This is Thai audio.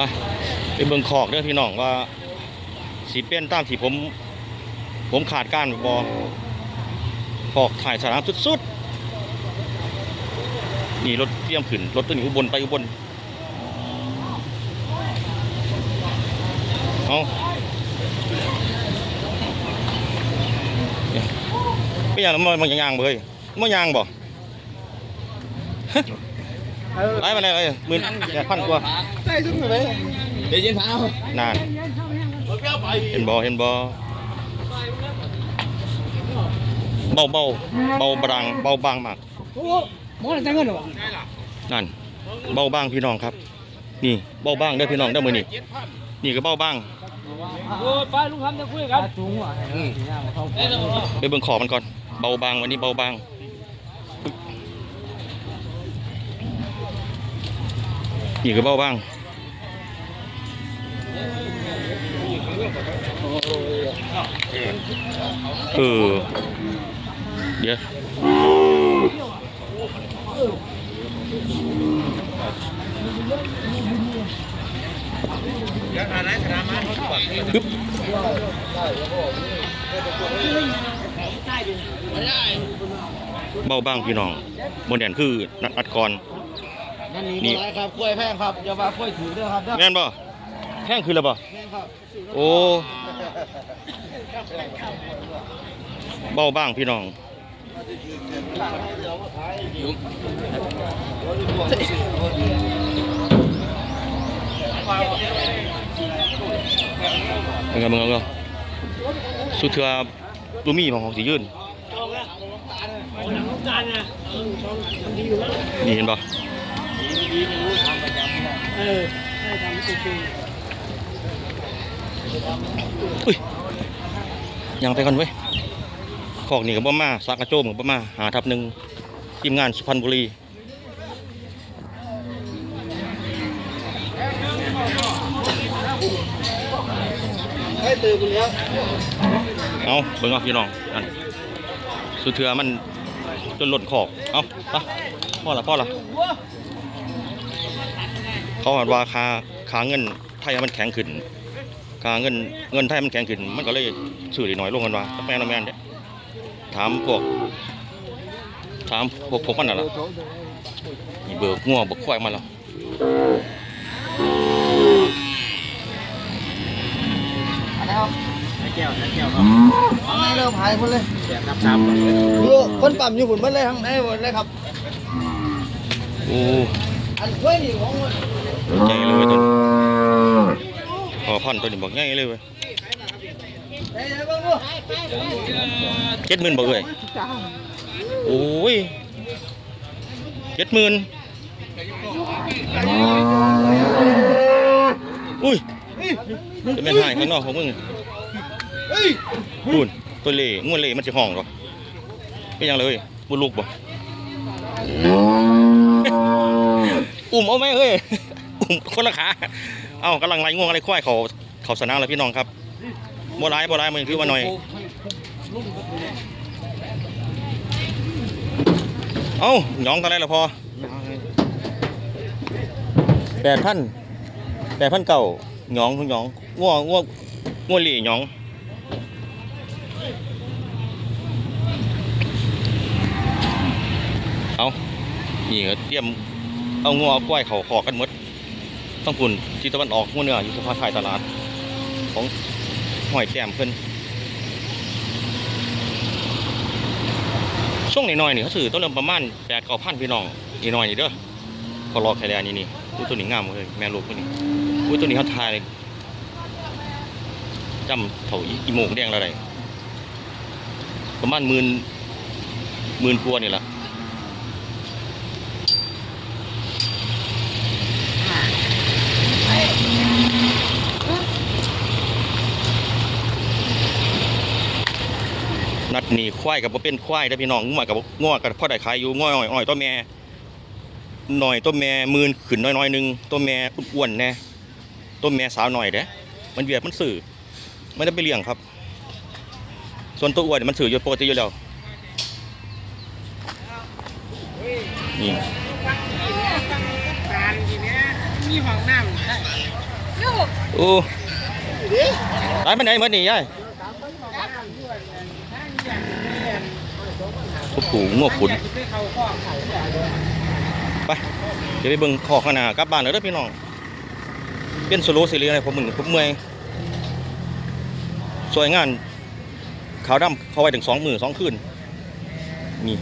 ไปไปเบิ่งขอกเด้อพี่น้องว่าสีเป็นตามที่ผม ผมขาดการบอขอกถ่ายสนามสุดๆ นี่รถเตรียมขึ้น รถตัวนี้อุบลไปอุบลเอาไม่อยางมันมันยางๆบ่เฮ้ยมันยางบ่ ไล่มาเลยเอ้ยหมื่นแปดพันกว่าได้สุดเลยเดี๋ยวเย็นเท้านานเห็นบอเห็นบอเบาเบาเบาบางเบาบางมากโอ้หมออะไรจังเงินหรอนั่นเบาบางพี่น้องครับ นี่เบาบางเด้อพี่น้องเด้อมือนี่นี่ก็เบาบางโอ้ไปลุงทำจะคุยกันจุงว่ะไปเบิ่งขอมันก่อน เบาบางวันนี้เบาบาง นี่ก็เบาบ้างเออเดี๋ยวปึ๊บเบาบ้างพี่น้องโมเดนคือนัดอัดก่อ นนั่นนี่อะไรครับกล้วยแพงครับอย่าว่ากล้วยถือด้วยครับแม่นบ่แท่งคือแล้วบ่แพงครับโอ้เบาบ้างพี่น้องเป็นไงมึงเอาเงาสุดเถื่อตัวมีของของสียืนนี่เห็น ปะเออให้ทำจริงอุ้ยยังไปกันเว้ยขอกนี่กับบ่มาสากกระโจมกับบ่มาหาทับหนึ่งทีมงานสุพรรณบุรีให้ตื่นคุณแล้วเอาเบิ่งเอาพี่น้องอันสุดเถื่อมันจนหล่นขอกเอาไปพ่อละพ่อละ เขาบอกว่าค่าค่าเงินไทยมันแข็งขึ้นค่าเงินเงินไทยมันแข็งขึ้น มันก็เลยซื้อได้น้อยลงกันว่าแม่นแม่นเด้ถามพวกถามพวกพวกมันน่ะล่ะนี่เบิกงัวเบิกควายมาแล้วนะครับแก้วแก้วครับไม่เริ่มหายหมดเลยแก้วนับซ้ำอยู่คนปั๊มอยู่บนหมดเลยทั้งไหนหมดเลยครับ โอ้อันกล้วยนี่ของมัน ใหญ่เลยเว้ยตัวนี้พอพันตัวนี้บอกใหญ่เลยเว้ยได้แล้วบ้างลูกเจ็ดหมื่นบอกเลยโอ้ยเจ็ดหมื่นอุ้ยจะเป็นหายข้างนอกของมึงเฮ้ยพูนตัวเล่งวดเล่มันจะห้องหรอไม่ยังเลยบุลูกบ่อุ้มเอาไหมเฮ้ยอุ้ม คนละขาเอ้ากำลังไล่ง่วงอะไรควายเขาเขาสนามแล้วพี่น้องครับบ่ร้ายบ่ร้ายมันคือว่าหน่อยเอ้าหยองกันได้ละพอแปดพันแปดพันเก่าหยองหยองง่วงง่วงง่วงหลี่ยหยองเอานี่เตรียมเอางัวเอาควยเขาขอกันหมด ต้องคุณทิศตะวันออกงัวเหนืออยู่สะพานขายตลาด ของหอยแต้มเพิ่นช่วงน้อยๆนี่เขาซื้อต้นเริ่มประมาณแปดเก้าพันพี่น้องอีน้อยนี่เด้อก็รอไข่แดงนี่นี่อุ้ยตัวนี้งามเลยแม่ลูกตัวนี้อุ้ยตัวนี้เขาทายเลยจำเถาอีอีโมงแดงอะไรประมาณหมื่นหมื่นกว่านี่แหละ ดหนีควายกับบ่เป็นควายได้อพี่น้องงัวกับบ่งัวกับพ่อได้ขายอยู่งัวอ้อยอ้อยตัวแม่หน่อยตัวแม่หมื่นขึ้นน้อยๆหนึงตัวแม่อ้วนๆแน่ตัวแม่สาวหน่อยเด้มันเวียดมันสื่อไม่ได้ไปเลี้ยงครับ ส่วนตัวอ้วนนี่มันสื่ออยู่ปกติอยู่แล้วนี่การทีเนี้ยมีห้องน้ำโอ้ตายไปไหนหมดนี่ยาย โอ้โหงวขุนไปเดี๋ยวไปเบิ่งคอข้างหน้ากลับบ้านเลยเด้อพี่น้องเป็นสโลว์ซีรียอะไรผมมึงผมเมื่อยสวยงานขาวดำเขาไว้ถึงสองมือสองคืนนี่